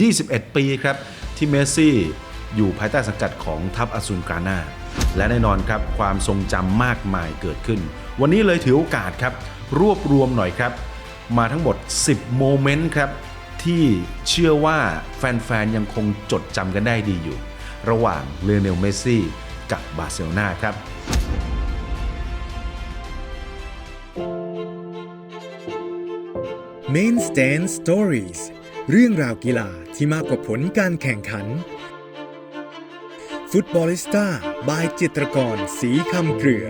21 ปีครับที่เมสซี่อยู่ภายใต้สังกัดของทัพอสูรกราน่าและแน่นอนครับความทรงจำมากมายเกิดขึ้น วันนี้เลยถือโอกาสครับรวบรวมหน่อยครับ มาทั้งหมด 10 โมเมนต์ครับที่เชื่อว่าแฟนๆ ยังคงจดจำกันได้ดีอยู่ ระหว่างเลเนลเมสซี่กับบาร์เซโลนาครับ Main Stand Stories เรื่องราวกีฬาที่มากกว่าผลการแข่งขัน ฟุตบอลิสต้าบายจิตรกรสีคำเกลือ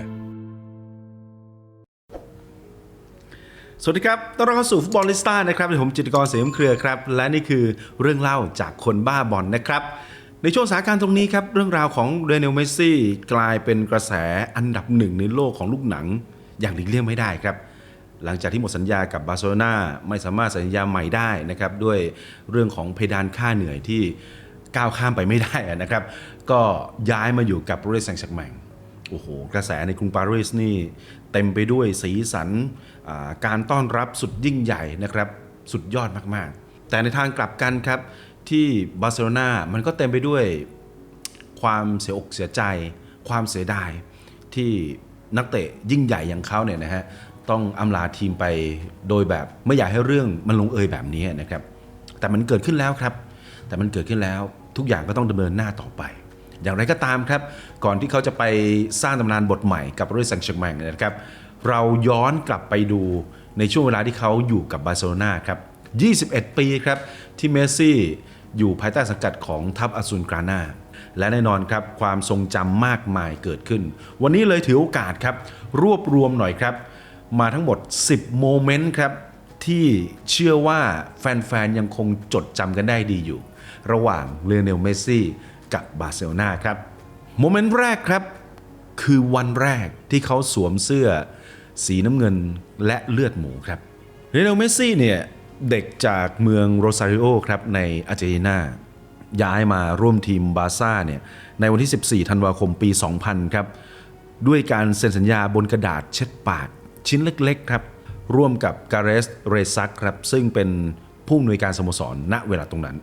สวัสดีครับ ต้อนรับเข้าสู่ฟุตบอลลิสต้านะครับผมจิตรกรเสียมเครือครับ และนี่คือเรื่องเล่าจากคนบ้าบอลนะครับ ในช่วงสถานการณ์ตรงนี้ครับ เรื่องราวของเรเนลเมสซี่กลายเป็นกระแสอันดับหนึ่งในโลกของลูกหนัง อย่างหลีกเลี่ยงไม่ได้ครับ หลังจากที่หมดสัญญากับบาร์เซโลนาไม่สามารถสัญญาใหม่ได้นะครับด้วยเรื่องของเพดานค่าเหนื่อยที่ก้าวข้ามไปไม่ได้นะครับ ก็ย้ายมาอยู่กับปารีสแซงต์แชร์กแมงโอ้โห กระแสในกรุงปารีสนี่เต็มไปด้วยสีสันการต้อนรับสุดยิ่งใหญ่นะครับ สุดยอดมากๆ แต่ในทางกลับกันครับ ที่บาร์เซโลนามันก็เต็มไปด้วยความเสียอกเสียใจ ความเสียดายที่นักเตะยิ่งใหญ่อย่างเขาเนี่ยนะฮะ ต้องอำลาทีมไปโดยแบบไม่อยากให้เรื่องมันลงเอยแบบนี้นะครับ แต่มันเกิดขึ้นแล้วครับ แต่มันเกิดขึ้นแล้วทุกอย่างก็ต้องดำเนินหน้าต่อไป อย่างไรก็ตามครับ ก่อนที่เขาจะไปสร้างตำนานบทใหม่กับโรยสังเชงแมงนะครับ เราย้อนกลับไปดูในช่วงเวลาที่เขาอยู่กับบาร์เซโลนาครับ 21 ปีครับที่เมสซี่อยู่ภายใต้สังกัดของทัพอสูรกรานาและแน่นอนครับความทรงจำมากมายเกิดขึ้น วันนี้เลยถือโอกาสครับ รวบรวมหน่อยครับ มาทั้งหมด 10 โมเมนต์ครับ ที่เชื่อว่าแฟน ๆ ยังคงจดจำกันได้ดีอยู่ ระหว่างเลอเนลเมสซี่กับบาร์เซโลนาครับ โมเมนต์แรกครับ คือวันแรกที่เขาสวมเสื้อ สีน้ำเงินและเลือดหมูครับเลอเนลเมสซี่เนี่ยเด็กจากเมืองโรซาริโอครับในอาร์เจนตินาย้ายมาร่วมทีมบาร์ซ่าเนี่ยในวันที่ 14 ธันวาคมปี 2000 ครับ ด้วยการเซ็นสัญญาบนกระดาษเช็ดปาก ชิ้นเล็กๆครับร่วมกับการเรสเรซักครับซึ่งเป็นผู้อำนวยการสโมสรณเวลาตรงนั้น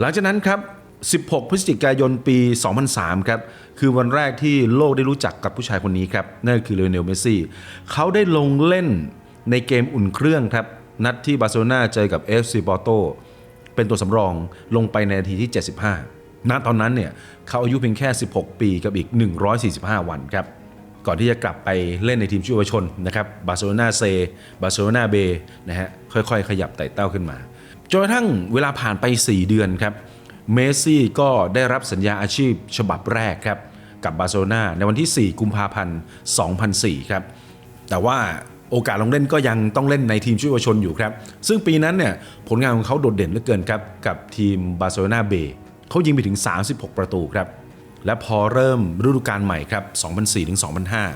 หลังจากนั้นครับ 16 พฤศจิกายนปี 2003 ครับ คือวันแรกที่โลกได้รู้จักกับผู้ชายคนนี้ครับ นั่นคือเลโอนลเมสซี่ เขาได้ลงเล่นในเกมอุ่นเครื่องครับ นัดที่บาร์เซโลนาเจอกับ FC Porto เป็นตัวสำรองลงไปในนาทีที่ 75 ณ ตอนนั้นเนี่ย เขาอายุเพียงแค่ 16 ปีกับอีก 145 วันครับ ก่อนที่จะกลับไปเล่นในทีมชุดเยาวชนนะครับบาร์เซโลนาเซบาร์เซโลนาเบนะฮะค่อยๆ ขยับไต่เต้าขึ้นมาจนกระทั่งเวลาผ่านไป 4 เดือนครับเมสซี่ก็ได้รับสัญญาอาชีพฉบับแรกครับกับบาร์เซโลนาในวันที่ 4 กุมภาพันธ์ 2004 ครับ แต่ว่าโอกาสลงเล่นก็ยังต้องเล่นในทีมชุดเยาวชนอยู่ครับ ซึ่งปีนั้นเนี่ยผลงานของเขาโดดเด่นเหลือเกินครับ กับทีมบาร์เซโลนาเบเขายิงไปถึง 36 ประตูครับ และพอเริ่มฤดูกาลใหม่ครับ 2004ถึง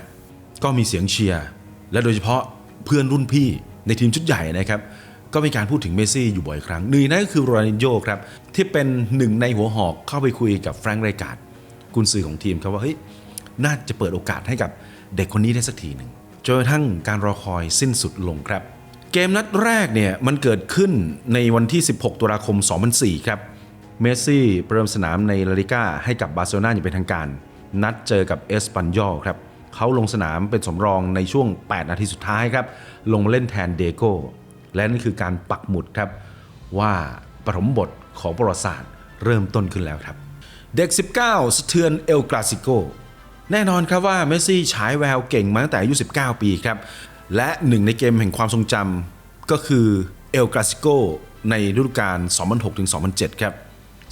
2005 ก็มีเสียงเชียร์ และโดยเฉพาะเพื่อนรุ่นพี่ในทีมชุดใหญ่นะครับ ก็มีการพูดถึงเมสซี่อยู่บ่อยครั้งหนึ่งในนั่นก็คือโรนัลดินโญครับ ที่เป็นหนึ่งในหัวหอกเข้าไปคุยกับแฟรงค์ไรการ์ดกุนซือของทีมครับว่าเฮ้ยน่าจะเปิดโอกาสให้กับเด็กคนนี้ได้สักทีหนึ่งจนกระทั่งการรอคอยสิ้นสุดลงครับ เกมนัดแรกเนี่ยมันเกิดขึ้นในวันที่ 16 ตุลาคม 2004 ครับ เมสซี่เริ่มสนามในลาลิก้าให้กับบาร์เซโลนาอย่างเป็นทางการ นัดเจอกับเอสปันยอลครับเขาลงสนามเป็นสำรองในช่วง 8 นาทีสุดท้ายครับ ลงมาเล่นแทนเดโก้และนั่นคือการปักหมุดครับ ว่าปฐมบทของประวัติศาสตร์เริ่มต้นขึ้นแล้วครับ เด็ก 19 สะเทือนเอลกราซิโกแน่นอนครับว่าเมสซี่ฉายแววเก่งมาตั้งแต่อายุ 19 ปีครับ และหนึ่งในเกมแห่งความทรงจำก็คือเอลกราซิโกในฤดูกาล 2006-2007 ครับ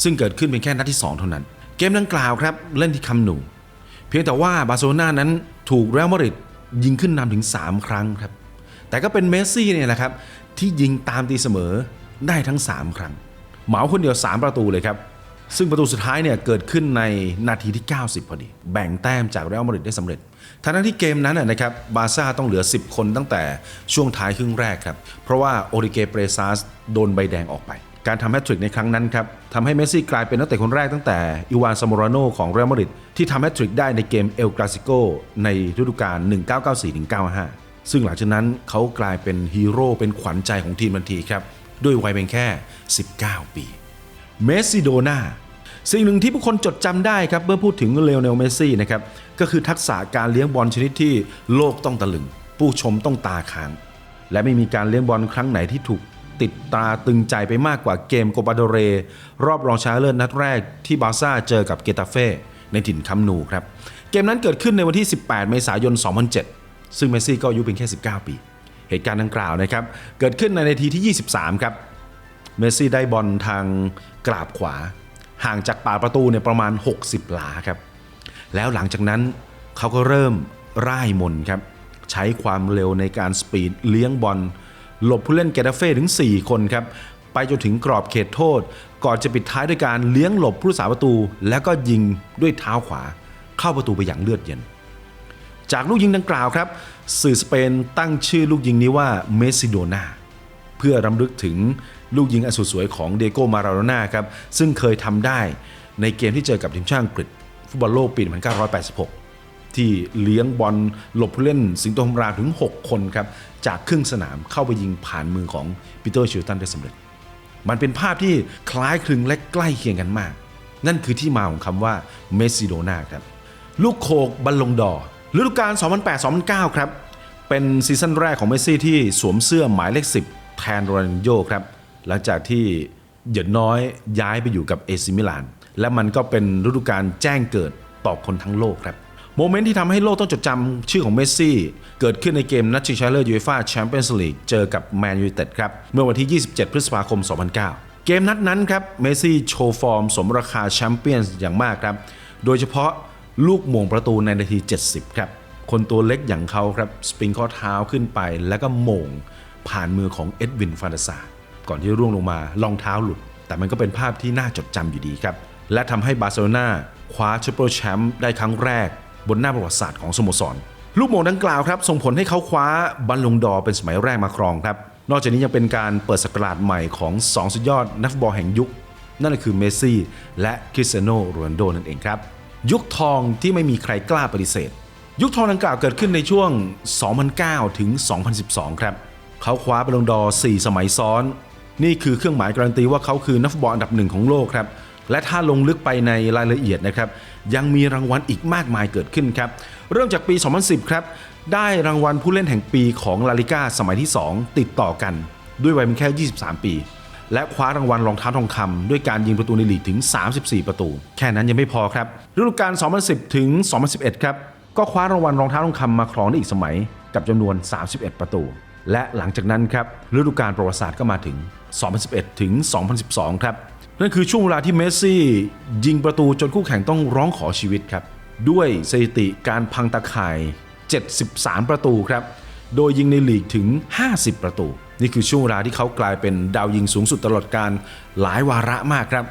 ซึ่งเกิดขึ้นเป็นแค่นัดที่ 2 เท่านั้น เกมดังกล่าวครับเล่นที่คัมนู เพียงแต่ว่าบาร์เซโลนานั้นถูกเรอัลมาดริดยิงขึ้นนำถึง 3 ครั้งครับ แต่ก็เป็นเมสซี่เนี่ยแหละครับที่ยิงตามตีเสมอได้ทั้ง 3 ครั้ง เหมาคนเดียว 3 ประตูเลยครับ ซึ่งประตูสุดท้ายเนี่ยเกิดขึ้นในนาทีที่ 90 พอดี แบ่งแต้มจากเรอัลมาดริดได้สำเร็จทั้งที่เกมนั้นนะครับบาซ่าต้องเหลือ 10 คนตั้งแต่ช่วงท้ายครึ่งแรกครับ เพราะว่าโอริเกเปรซาสโดนใบแดงออกไป การทำแฮตทริกในครั้งนั้นครับทำให้เมสซี่กลายเป็นนักเตะคนแรกตั้งแต่อีวานซามโราโนของเรอัลมาดริดที่ทำแฮตทริกได้ในเกมเอลกราซิโกในฤดูกาล 1994-95 ซึ่งหลังจากนั้นเขากลายเป็นฮีโร่เป็นขวัญใจของทีมทันทีครับ ด้วยวัยเพียงแค่ 19 ปีเมสซิโดนาสิ่งหนึ่งที่ผู้คนจดจำได้ครับเมื่อพูดถึงเลโอเนลเมสซี่นะครับก็คือทักษะการเลี้ยงบอลชนิดที่โลกต้องตะลึง ผู้ชมต้องตาค้างและไม่มีการเลี้ยงบอลครั้งไหนที่ถูก ติดตาตึงใจไปมากกว่าเกมโกปาโดเร รอบรองชนะเลิศนัดแรกที่บาร์ซ่าเจอกับเกตาเฟ่ในถิ่นคัมนูครับ เกมนั้นเกิดขึ้นในวันที่ 18 เมษายน 2007 ซึ่งเมสซี่ก็อายุเพียงแค่ 19 ปี เหตุการณ์ดังกล่าวนะครับ เกิดขึ้นในนาทีที่ 23 ครับ เมสซี่ได้บอลทางกราบขวา ห่างจากปากประตูเนี่ยประมาณ 60 หลาครับ แล้วหลังจากนั้นเขาก็เริ่มร่ายมน์ครับ ใช้ความเร็วในการสปีดเลี้ยงบอล หลบผู้เล่นเกตาเฟ่ถึง 4 คนครับไปจนถึงกรอบเขตโทษ ก่อนจะปิดท้ายด้วยการเลี้ยงหลบผู้รักษาประตู แล้วก็ยิงด้วยเท้าขวา เข้าประตูไปอย่างเลือดเย็น จากลูกยิงดังกล่าวครับ สื่อสเปนตั้งชื่อลูกยิงนี้ว่าเมสซิโดนาเพื่อรำลึกถึงลูกยิงอสุดสวยของเดโกมาราโดนาครับซึ่งเคยทำได้ในเกมที่เจอกับทีมชาติอังกฤษฟุตบอลโลกปี 1986 ที่เลี้ยงบอลหลบผู้เล่นสิงโตธรรมราถึง 6 คนครับ จากครึ่งสนามเข้าไปยิงผ่านมือของปีเตอร์ชิลตันได้สำเร็จ มันเป็นภาพที่คล้ายคลึงและใกล้เคียงกันมาก นั่นคือที่มาของคำว่าเมสซิโดนาครับ ลูกโคกบัลลงดอฤดูกาล 2008-2009 ครับ เป็นซีซั่นแรกของเมสซี่ที่สวมเสื้อหมายเลข 10 แทนโรนัลโญครับ หลังจากที่เหยินน้อยย้ายไปอยู่กับเอซิมิลาน และมันก็เป็นฤดูกาลแจ้งเกิดต่อคนทั้งโลกครับ โมเมนต์ที่ทำให้โลกต้องจดจำชื่อของเมสซี่ เกิดขึ้นในเกมนัดชิงชนะเลิศยูเอฟ่าแชมเปี้ยนส์ลีกเจอกับแมนยูไนเต็ดครับ เมื่อวันที่ 27 พฤษภาคม 2009 เกมนัดนั้นครับ เมสซี่โชว์ฟอร์มสมราคาแชมเปี้ยนส์อย่างมากครับ โดยเฉพาะลูกมงประตูในนาที 70 ครับ คนตัวเล็กอย่างเขาครับ สปริงข้อเท้าขึ้นไปแล้วก็โมงผ่านมือของเอ็ดวินฟานเดซาก่อนที่จะร่วงลงมารองเท้าหลุด แต่มันก็เป็นภาพที่น่าจดจำอยู่ดีครับและทำให้บาร์เซโลนาคว้าแชมเปี้ยนแชมป์ได้ครั้งแรก บนหน้าประวัติศาสตร์ของสโมสร ลูกโมงดังกล่าวครับส่งผลให้เขาคว้าบัลลงดอเป็นสมัยแรกมาครองครับ นอกจากนี้ยังเป็นการเปิดสกราชใหม่ของ 2 สุดยอดนักฟุตบอลแห่งยุค นั่นก็คือเมสซี่และคริสเตียโนโรนัลโดนั่นเองครับ ยุคทองที่ไม่มีใครกล้าปฏิเสธ ยุคทองดังกล่าวเกิดขึ้นในช่วง 2009 ถึง 2012 ครับเขาคว้าบอลลงดอ4สมัยซ้อน นี่คือเครื่องหมายการันตีว่าเขาคือนักฟุตบอลอันดับหนึ่งของโลกครับ และถ้าลงลึกไปในรายละเอียดนะครับ ยังมีรางวัลอีกมากมายเกิดขึ้นครับ เริ่มจากปี 2010 ครับ ได้รางวัลผู้เล่นแห่งปีของลาลิก้าสมัยที่ 2 ติดต่อกัน ด้วยวัยเพียงแค่ 23 ปี และคว้ารางวัลรองเท้าทองคำด้วยการยิงประตูในลีกถึง 34 ประตู แค่นั้นยังไม่พอครับฤดูกาล 2010 ถึง 2011 ครับก็คว้ารางวัลรองเท้าทองคำมาครองได้อีกสมัย กับจำนวน 31 ประตู และหลังจากนั้นครับฤดูกาลประวัติศาสตร์ก็มาถึง 2011 ถึง 2012 ครับ นั่นคือช่วงเวลาที่เมสซี่ยิงประตูจนคู่แข่งต้องร้องขอชีวิตครับ ด้วยสถิติการพังตะข่าย 73 ประตูครับ โดยยิงในลีกถึง 50 ประตู นี่คือช่วงเวลาที่เขากลายเป็นดาวยิงสูงสุดตลอดการหลายวาระมากครับ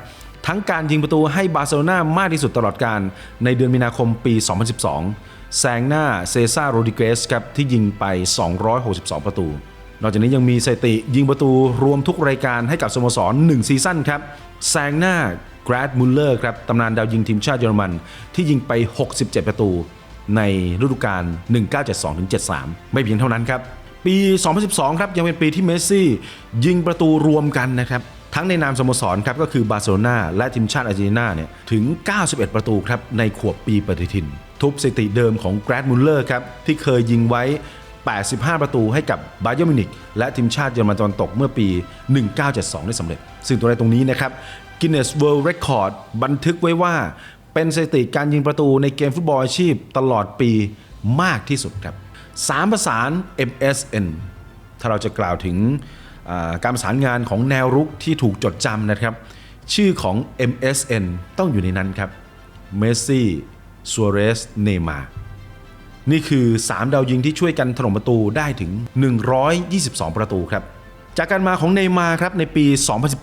ทั้งการยิงประตูให้บาร์เซโลนามากที่สุดตลอดการในเดือนมีนาคมปี 2012 แซงหน้าเซซ่าโรดิเกสครับที่ยิงไป 262 ประตู นอกจากนี้ยังมีสถิติยิงประตูรวมทุกรายการให้กับสโมสร 1 ซีซั่นครับแซงหน้าแกรดมุลเลอร์ครับตำนานดาวยิงทีมชาติเยอรมัน ที่ยิงไป 67 ประตู ในฤดูกาล 1972-73 ไม่เพียงเท่านั้นครับ ปี 2012 ครับยังเป็นปีที่เมสซี่ ยิงประตูรวมกันนะครับ ทั้งในนามสโมสรครับก็คือบาร์เซโลนาและทีมชาติอาร์เจนตินาเนี่ยถึง 91 ประตูครับในขวบปีปฏิทิน ทุบสถิติเดิมของแกรดมุลเลอร์ครับที่เคยยิงไว้ 85 ประตูให้กับบาเยอร์มิวนิกและทีมชาติเยอรมันตะวันตกเมื่อปี 1972 ได้สำเร็จ ซึ่งตัวในตรงนี้นะครับ Guinness World Record บันทึกไว้ว่าเป็นสถิติการยิงประตูในเกมฟุตบอลอาชีพตลอดปีมากที่สุดครับสามประสาน MSN ถ้าเราจะกล่าวถึงการประสานงานของแนวรุกที่ถูกจดจำนะครับ ชื่อของ MSN ต้องอยู่ในนั้นครับเมสซี่ซัวเรสเนมาร์ นี่คือ 3 ดาวยิงที่ช่วยกันถล่มประตูได้ถึง 122 ประตูครับ จากการมาของเนย์มาครับในปี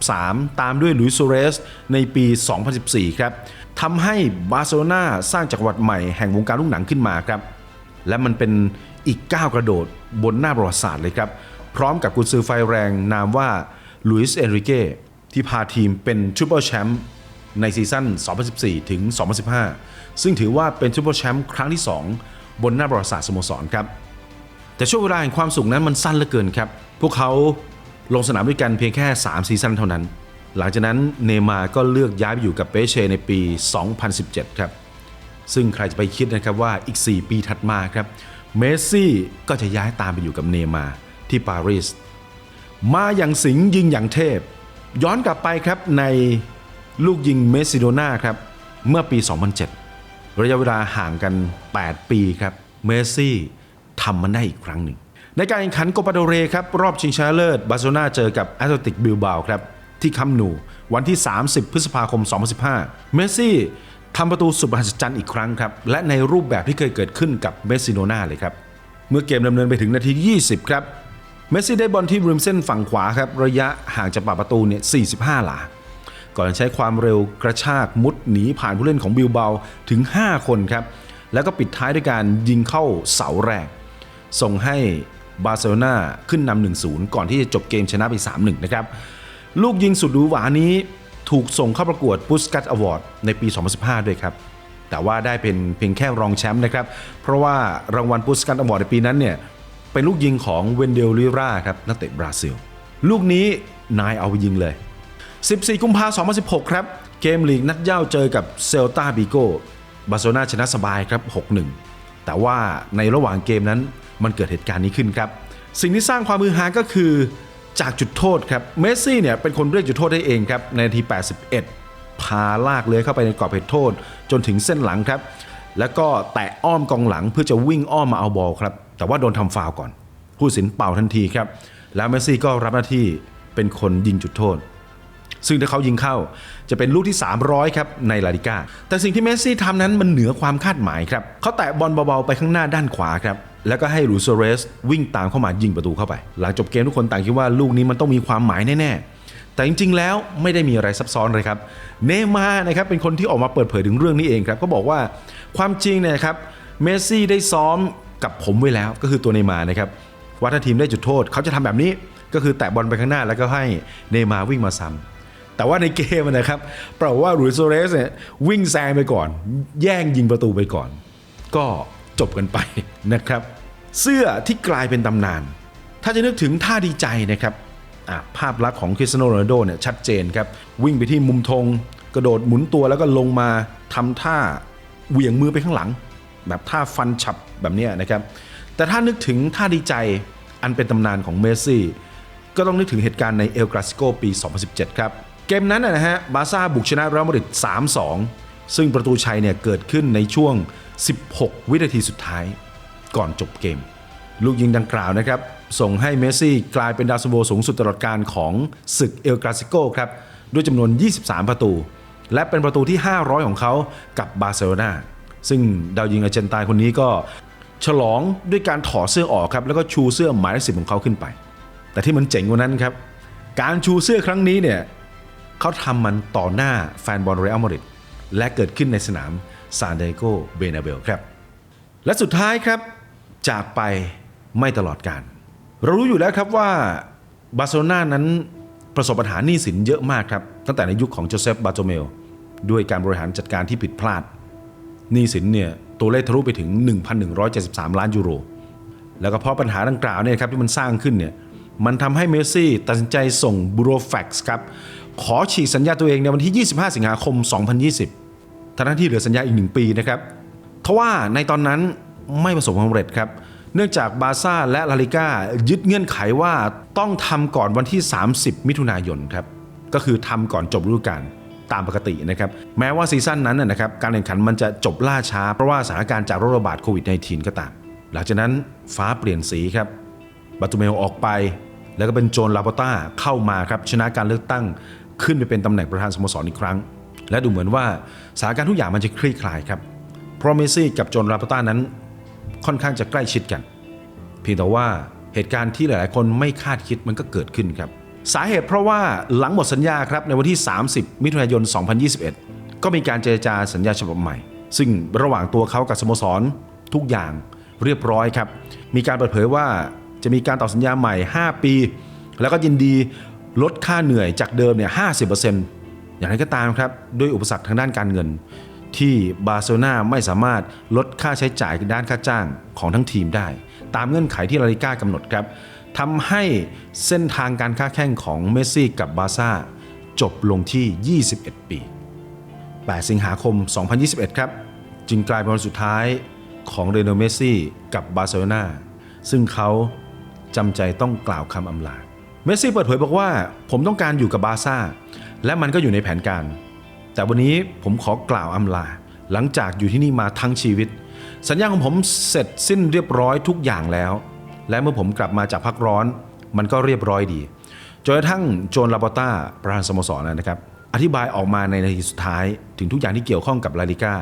2013 ตามด้วยลุยส์โซเรสในปี 2014 ครับทำให้บาร์เซโลนาสร้างจักรวรรดิใหม่แห่งวงการลูกหนังขึ้นมาครับ และมันเป็นอีกก้าวกระโดดบนหน้าประวัติศาสตร์เลยครับ พร้อมกับกุนซือไฟแรงนามว่าลุยส์เอนริเกที่พาทีมเป็นทริปเปิลแชมป์ในซีซั่น 2014 ถึง 2015 ซึ่งถือว่าเป็นทริปเปิลแชมป์ครั้งที่ 2 บนหน้าประวัติศาสตร์สโมสรครับ แต่ช่วงเวลาแห่งความสุขนั้นมันสั้นเหลือเกินครับ พวกเขาลงสนามด้วยกันเพียงแค่ 3 ซีซั่นเท่านั้น หลังจากนั้นเนมาก็เลือกย้ายไปอยู่กับเปเชในปี 2017 ครับ ซึ่งใครจะไปคิดนะครับว่าอีก 4 ปีถัดมาครับ เมสซี่ก็จะย้ายตามไปอยู่กับเนมาที่ปารีส มาอย่างสิงยิงอย่างเทพ ย้อนกลับไปครับในลูกยิงเมสซิโดนาครับเมื่อปี 2007 ระยะเวลาห่างกัน 8 ปีครับ เมสซี่ทำมันได้อีกครั้งหนึ่ง ในการแข่งขันโกปาโดเรครับ รอบชิงชนะเลิศบาร์เซโลนาเจอกับแอตเลติกบิลบาครับ ที่คัมนู วันที่ 30 พฤษภาคม 2015 เมสซี่ทำประตูสุดมหัศจรรย์อีกครั้งครับ และในรูปแบบที่เคยเกิดขึ้นกับเมสซิโดนาเลยครับ เมื่อเกมดำเนินไปถึงนาที 20 ครับ เมสซี่ได้บอลที่ริมเส้นฝั่งขวาครับ ระยะห่างจากปากประตูเนี่ย 45 หลา ก่อนใช้ความเร็วกระชากมุดหนีผ่านผู้เล่นของบิลเบาถึง 5 คนครับ แล้วก็ปิดท้ายด้วยการยิงเข้าเสาแรก ส่งให้บาร์เซโลนาขึ้นนำ1-0 ก่อนที่จะจบเกมชนะไป 3-1 นะครับ ลูกยิงสุดหรูหวานี้ถูกส่งเข้าประกวดปุสกัตอวอร์ดในปี 2015 ด้วยครับ แต่ว่าได้เป็นเพียงแค่รองแชมป์นะครับ เพราะว่ารางวัลปุสกัตอวอร์ดในปีนั้นเนี่ยเป็นลูกยิงของเวนเดลลิราครับนักเตะบราซิล ลูกนี้นายเอาไปยิงเลย 14 กุมภาพันธ์2016 ครับ เกมลีกนัดเย่าเจอกับเซลตาบิโกบาร์เซโลนาชนะสบายครับ 6-1 แต่ว่าในระหว่างเกมนั้นมันเกิดเหตุการณ์นี้ขึ้นครับ สิ่งที่สร้างความมือฮาก็คือจากจุดโทษครับเมสซี่เนี่ยเป็นคนเรียกจุดโทษได้เองครับในนาที 81 พาลากเลื้อยเข้าไปในกรอบเขตโทษ จนถึงเส้นหลังครับ แล้วก็แตะอ้อมกองหลังเพื่อจะวิ่งอ้อมมาเอาบอลครับ แต่ว่าโดนทำฟาวก่อน ผู้สินเป่าทันทีครับ แล้วเมสซี่ก็รับหน้าที่เป็นคนยิงจุดโทษ ซึ่งถ้าเขายิงเข้าจะเป็นลูกที่ 300 ครับ ในลาลิก้า แต่สิ่งที่เมสซี่ทำนั้นมันเหนือความคาดหมายครับ เขาแตะบอลเบาๆไปข้างหน้าด้านขวาครับ แล้วก็ให้ลูโซเรสวิ่งตามเข้ามายิงประตูเข้าไป หลังจบเกมทุกคนต่างคิดว่าลูกนี้มันต้องมีความหมายแน่ๆ แต่จริงๆ แล้วไม่ได้มีอะไรซับซ้อนเลยครับ เนมานะครับเป็นคนที่ออกมาเปิดเผยถึงเรื่องนี้เองครับ ก็บอกว่าความจริงเนี่ยครับ เมสซี่ได้ซ้อมกับผมไว้แล้ว ก็คือตัวเนมานะครับ ว่าถ้าทีมได้จุดโทษ เขาจะทำแบบนี้ ก็คือแตะบอลไปข้างหน้าแล้วก็ให้เนมาวิ่งมาซ้ำ แต่ว่าในเกมนะครับปรากฏว่าหลุยส์โซเรสเนี่ยวิ่งแซงไปก่อน แย่งยิงประตูไปก่อน ก็จบกันไปนะครับ เสื้อที่กลายเป็นตำนาน ถ้าจะนึกถึงท่าดีใจนะครับภาพลักษณ์ของคริสโนโรนัลโดเนี่ยชัดเจนครับ วิ่งไปที่มุมธงกระโดดหมุนตัวแล้วก็ลงมาทำท่าเหวี่ยงมือไปข้างหลัง แบบท่าฟันฉับแบบนี้นะครับ แต่ถ้านึกถึงท่าดีใจอันเป็นตำนานของเมสซี่ ก็ต้องนึกถึงเหตุการณ์ในเอลกราซิโกปี 2017 ครับ เกมนั้นนะฮะบาซ่าบุกชนะเรอัลมาดริด3-2 ซึ่งประตูชัยเนี่ยเกิดขึ้นในช่วง 16 วินาทีสุดท้าย ก่อนจบเกม ลูกยิงดังกล่าวนะครับ ส่งให้เมสซี่กลายเป็นดาวซันโวสูงสุดตลอดการของศึกเอลกราซิโกครับ ด้วยจำนวน 23 ประตู และเป็นประตูที่ 500 ของเขากับบาร์เซโลนาซึ่งดาวยิงอาร์เจนตายคนนี้ก็ฉลองด้วยการถอดเสื้อออกครับ แล้วก็ชูเสื้อหมายเลขสิบของเขาขึ้นไป แต่ที่มันเจ๋งกว่านั้นครับ การชูเสื้อครั้งนี้เนี่ย เขาทำมันต่อหน้าแฟนบอลเรอัลมาดริดและเกิดขึ้นในสนามซานเดโกเบนาเบลครับ และสุดท้ายครับจากไปไม่ตลอดการ เรารู้อยู่แล้วครับว่าบาร์เซโลนานั้นประสบปัญหาหนี้สินเยอะมากครับ ตั้งแต่ในยุคของโจเซฟบาโตเมล ด้วยการบริหารจัดการที่ผิดพลาดหนี้สินเนี่ยตัวเลขทะลุไปถึง 1,173 ล้านยูโร แล้วก็เพราะปัญหาดังกล่าวเนี่ยครับที่มันสร้างขึ้นเนี่ยมันทำให้เมสซี่ตัดสินใจส่งบูโรแฟกซ์ครับ ขอฉีกสัญญาตัวเองในวันที่ 25 สิงหาคม 2020ทั้งที่เหลือสัญญาอีก 1 ปีนะครับทว่าในตอนนั้นไม่ประสบความสำเร็จครับ เนื่องจากบาร์ซ่าและลาลิก้ายึดเงื่อนไขว่าต้องทำก่อนวันที่ 30 มิถุนายนครับ ก็คือทำก่อนจบฤดูกาลตามปกตินะครับ แม้ว่าซีซั่นนั้นนะครับการแข่งขันมันจะจบล่าช้า เพราะว่าสถานการณ์จากโรคระบาดโควิด -19 ก็ตาม หลังจากนั้นฟ้าเปลี่ยนสีครับบาตูเมลออกไป แล้วก็เป็นโจนลาปต้าเข้ามาครับชนะการเลือกตั้ง ขึ้นไปเป็นตำแหน่งประธานสโมสรอีกครั้ง และดูเหมือนว่าสถานการณ์ทุกอย่างมันจะคลี่คลายครับ เพราะเมสซี่กับโจนลาปต้านั้น ค่อนข้างจะใกล้ชิดกัน เพียงแต่ว่าเหตุการณ์ที่หลาย ๆ คนไม่คาดคิดมันก็เกิดขึ้นครับ สาเหตุเพราะว่าหลังหมดสัญญาครับในวันที่ 30 มิถุนายน 2021 ก็มีการเจรจาสัญญาฉบับใหม่ ซึ่งระหว่างตัวเขากับสโมสรทุกอย่างเรียบร้อยครับ มีการเปิดเผยว่าจะมีการต่อสัญญาใหม่ 5 ปี แล้วก็ยินดี ลดค่าเหนื่อยจากเดิมเนี่ย50%อย่างไรก็ตามครับด้วยอุปสรรคทางด้านการเงิน ที่บาร์เซโลนาไม่สามารถลดค่าใช้จ่ายด้านค่าจ้างของทั้งทีมได้ ตามเงื่อนไขที่ลาลิก้ากำหนดครับทำให้เส้นทางการค้าแข่งของเมสซี่กับบาร์ซ่าจบลงที่ 21 ปี 8 สิงหาคม 2021 ครับ จึงกลายเป็นวันสุดท้ายของเรโนเมสซี่กับบาร์เซโลนาซึ่งเขาจำใจต้องกล่าวคำอำลา มสซี่เปิดเผยบอกว่า ผมต้องการอยู่กับบาซ่า และมันก็อยู่ในแผนการ แต่วันนี้ผมขอกล่าวอำลา หลังจากอยู่ที่นี่มาทั้งชีวิต สัญญาของผมเสร็จสิ้นเรียบร้อยทุกอย่างแล้ว และเมื่อผมกลับมาจากพักร้อน มันก็เรียบร้อยดีจนกระทั่งโจนลาปอต้าประธานสโมสรนะครับ อธิบายออกมาในนาทีสุดท้ายถึงทุกอย่างที่เกี่ยวข้องกับลาลิก้า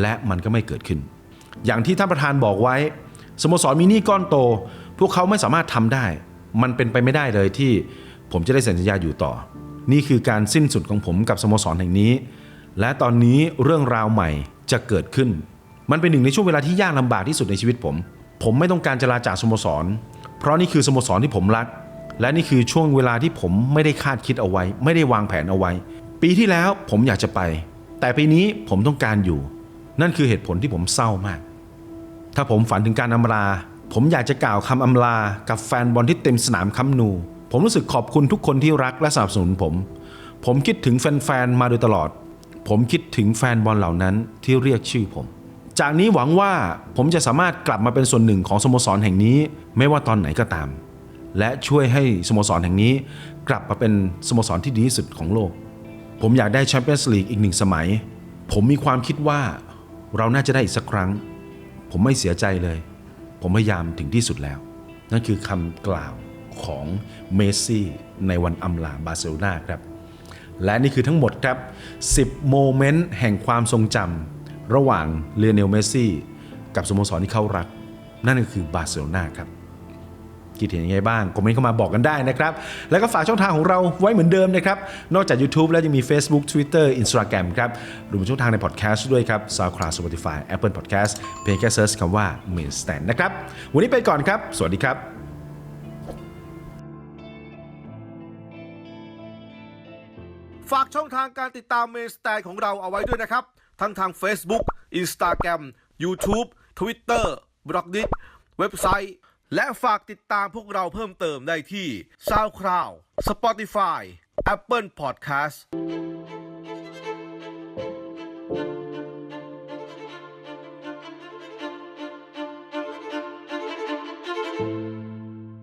และมันก็ไม่เกิดขึ้น อย่างที่ท่านประธานบอกไว้ สโมสรมีหนี้ก้อนโต พวกเขาไม่สามารถทำได้ มันเป็นไปไม่ได้เลยที่ผมจะได้เซ็นสัญญาอยู่ต่อ นี่คือการสิ้นสุดของผมกับสโมสรแห่งนี้ และตอนนี้เรื่องราวใหม่จะเกิดขึ้น มันเป็นหนึ่งในช่วงเวลาที่ยากลำบากที่สุดในชีวิตผม ผมไม่ต้องการจะลาจากสโมสร เพราะนี่คือสโมสรที่ผมรัก และนี่คือช่วงเวลาที่ผมไม่ได้คาดคิดเอาไว้ ไม่ได้วางแผนเอาไว้ ปีที่แล้วผมอยากจะไป แต่ปีนี้ผมต้องการอยู่ นั่นคือเหตุผลที่ผมเศร้ามาก ถ้าผมฝันถึงการอำลา ผมอยากจะกล่าวคำอำลากับแฟนบอลที่เต็มสนามคัมนู ผมรู้สึกขอบคุณทุกคนที่รักและสนับสนุนผม ผมคิดถึงแฟนๆมาโดยตลอด ผมคิดถึงแฟนบอลเหล่านั้นที่เรียกชื่อผม จากนี้หวังว่าผมจะสามารถกลับมาเป็นส่วนหนึ่งของสโมสรแห่งนี้ ไม่ว่าตอนไหนก็ตาม และช่วยให้สโมสรแห่งนี้ กลับมาเป็นสโมสรที่ดีที่สุดของโลก ผมอยากได้แชมเปี้ยนส์ลีกอีกหนึ่งสมัย ผมมีความคิดว่าเราน่าจะได้อีกสักครั้ง ผมไม่เสียใจเลย ผมพยายามถึงที่สุดแล้ว นั่นคือคำกล่าวของเมสซี่ในวันอำลาบาร์เซโลนาครับ และนี่คือทั้งหมดครับ 10 โมเมนต์แห่งความทรงจำระหว่างเลเนลเมสซี่กับสโมสรที่เขารัก นั่นก็คือบาร์เซโลนาครับ คิดเห็นยังไงบ้าง คอมเมนต์เข้ามาบอกกันได้นะครับ แล้วก็ฝากช่องทางของเราไว้เหมือนเดิมนะครับ นอกจาก YouTube แล้วยังมี Facebook Twitter Instagram ครับรวมช่องทางในพอดแคสต์ด้วยครับ SoundCloud Spotify Apple Podcast เพียงแค่เซิร์ชคำว่า Main Stand นะครับ วันนี้ไปก่อนครับ สวัสดีครับฝากช่องทางการติดตามเมนสแตนของเราเอาไว้ด้วยนะครับ ทั้งทาง Facebook Instagram YouTube Twitter b l o g d i t เว็บไซต์ และฝากติดตามพวกเราเพิ่มเติมได้ที่ SoundCloud Spotify Apple Podcast